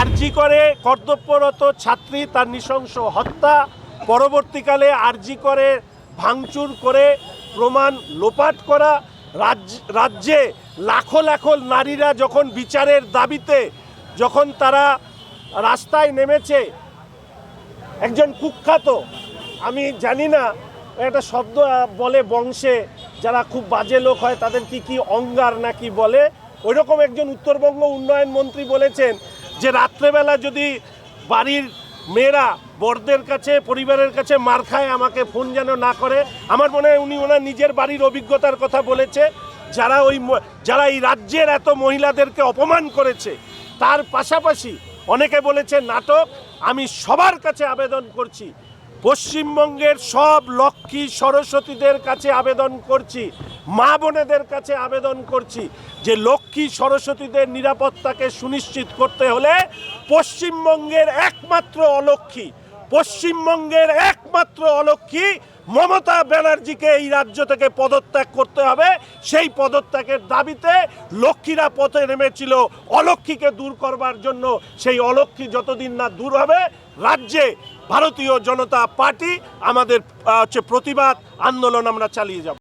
আরজি করে কর্তব্যরত ছাত্রী তার নৃশংস হত্যা। পরবর্তীকালে আরজি করে ভাঙচুর করে প্রমাণ লোপাট করা। রাজ্য লাখো লাখো নারীরা যখন বিচারের দাবিতে যখন তারা রাস্তায় নেমেছে, একজন কুখ্যাত, আমি জানি না, একটা শব্দ বলে বংশে, যারা খুব বাজে লোক হয় তাদের কি কি অঙ্গার নাকি বলে, ওইরকম একজন উত্তরবঙ্গ উন্নয়ন মন্ত্রী বলেছেন যে রাত্রেবেলা যদি বাড়ির মেয়েরা বরদের কাছে, পরিবারের কাছে মার খায়, আমাকে ফোন যেন না করে, আমার মনে হয় উনি ওনার নিজের বাড়ির অভিজ্ঞতার কথা বলেছে। যারা ওই যারা এই রাজ্যের এত মহিলাদেরকে অপমান করেছে, তার পাশাপাশি অনেকে বলেছে, নাটক, আমি সবার কাছে আবেদন করছি। পশ্চিমবঙ্গের সব লক্ষ্মী সরস্বতীদের কাছে আবেদন করছি। মা বোনেদের কাছে আবেদন করছি যে লক্ষ্মী সরস্বতীদের নিরাপত্তাকে সুনিশ্চিত করতে হলে পশ্চিমবঙ্গের একমাত্র অলক্ষ্মী, পশ্চিমবঙ্গের একমাত্র অলক্ষ্মী মমতা ব্যানার্জিকে এই রাজ্য থেকে পদত্যাগ করতে হবে। সেই পদত্যাগের দাবিতে লক্ষ্মীরা পথে নেমেছিল। অলক্ষ্মীকে দূর করবার জন্য সেই অলক্ষ্মী যতদিন না দূর হবে, রাজ্যে ভারতীয় জনতা পার্টি আমাদের হচ্ছে প্রতিবাদ, আন্দোলন আমরা চালিয়ে যাব।